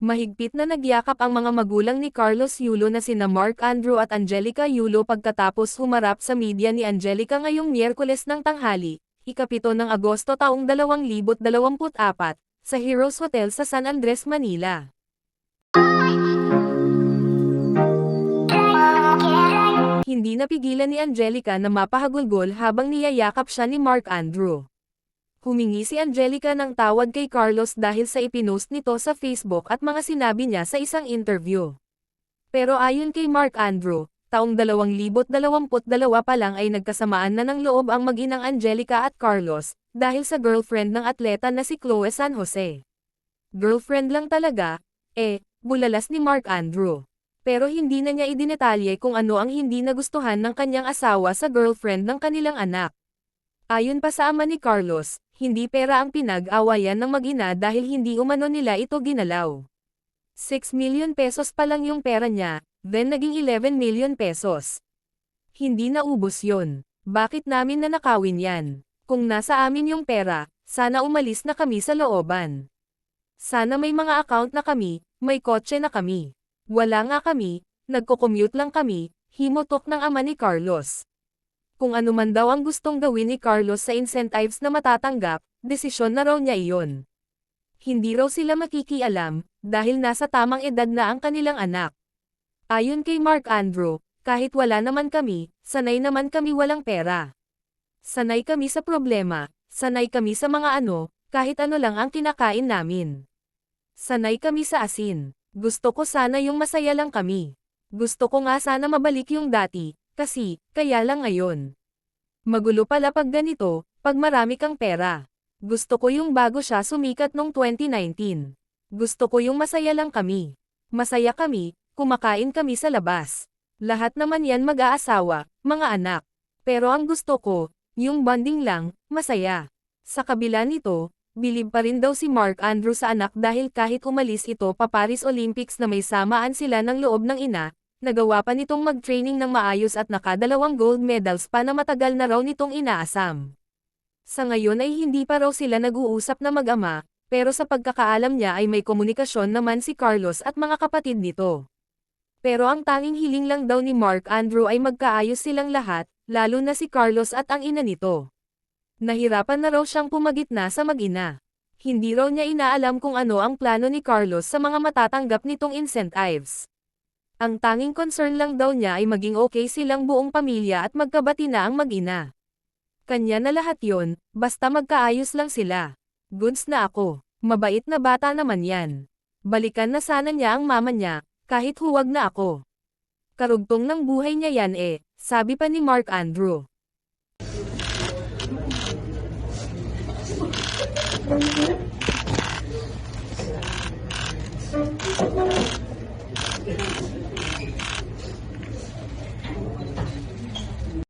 Mahigpit na nagyakap ang mga magulang ni Carlos Yulo na sina Mark Andrew at Angelica Yulo pagkatapos humarap sa media ni Angelica ngayong Miyerkules ng tanghali, ikapito ng Agosto taong 2024, sa Heroes Hotel sa San Andres, Manila. Hindi napigilan ni Angelica na mapahagulgol habang niyayakap siya ni Mark Andrew. Humingi si Angelica ng tawad kay Carlos dahil sa ipinost nito sa Facebook at mga sinabi niya sa isang interview. Pero ayon kay Mark Andrew, taong 2022 pa lang ay nagkasamaan na ng loob ang mag-inang Angelica at Carlos, dahil sa girlfriend ng atleta na si Chloe San Jose. Girlfriend lang talaga, eh, bulalas ni Mark Andrew. Pero hindi na niya idinetalye kung ano ang hindi nagustuhan ng kanyang asawa sa girlfriend ng kanilang anak. Ayon pa sa ama ni Carlos, hindi pera ang pinag-awayan ng mag-ina dahil hindi umano nila ito ginalaw. 6 million pesos pa lang yung pera niya, then naging 11 million pesos. Hindi naubos yon. Bakit namin nanakawin yan? Kung nasa amin yung pera, sana umalis na kami sa looban. Sana may mga account na kami, may kotse na kami. Wala nga kami, nagko-commute lang kami, himotok ng ama ni Carlos. Kung ano man daw ang gustong gawin ni Carlos sa incentives na matatanggap, desisyon na raw niya iyon. Hindi raw sila makikialam, dahil nasa tamang edad na ang kanilang anak. Ayon kay Mark Andrew, kahit wala naman kami, sanay naman kami walang pera. Sanay kami sa problema, sanay kami sa mga ano, kahit ano lang ang kinakain namin. Sanay kami sa asin. Gusto ko sana yung masaya lang kami. Gusto ko nga sana mabalik yung dati, kasi, kaya lang ngayon. Magulo pala pag ganito, pag marami kang pera. Gusto ko yung bago siya sumikat nung 2019. Gusto ko yung masaya lang kami. Masaya kami, kumakain kami sa labas. Lahat naman yan mag-aasawa, mga anak. Pero ang gusto ko, yung bonding lang, masaya. Sa kabila nito, bilib pa rin daw si Mark Andrew sa anak dahil kahit umalis ito pa Paris Olympics na may samaan sila ng loob ng ina, nagawa pa nitong mag-training ng maayos at nakadalawang gold medals pa na matagal na raw nitong inaasam. Sa ngayon ay hindi pa raw sila nag-uusap na mag-ama, pero sa pagkakaalam niya ay may komunikasyon naman si Carlos at mga kapatid nito. Pero ang tanging hiling lang daw ni Mark Andrew ay magkaayos silang lahat, lalo na si Carlos at ang ina nito. Nahirapan na raw siyang pumagitna sa mag-ina. Hindi raw niya inaalam kung ano ang plano ni Carlos sa mga matatanggap nitong incentives. Ang tanging concern lang daw niya ay maging okay silang buong pamilya at magkabati na ang mag-ina. Kanya na lahat yon, basta magkaayos lang sila. Goods na ako. Mabait na bata naman yan. Balikan na sana niya ang mama niya, kahit huwag na ako. Karugtong ng buhay niya yan eh, sabi pa ni Mark Andrew. Thank you.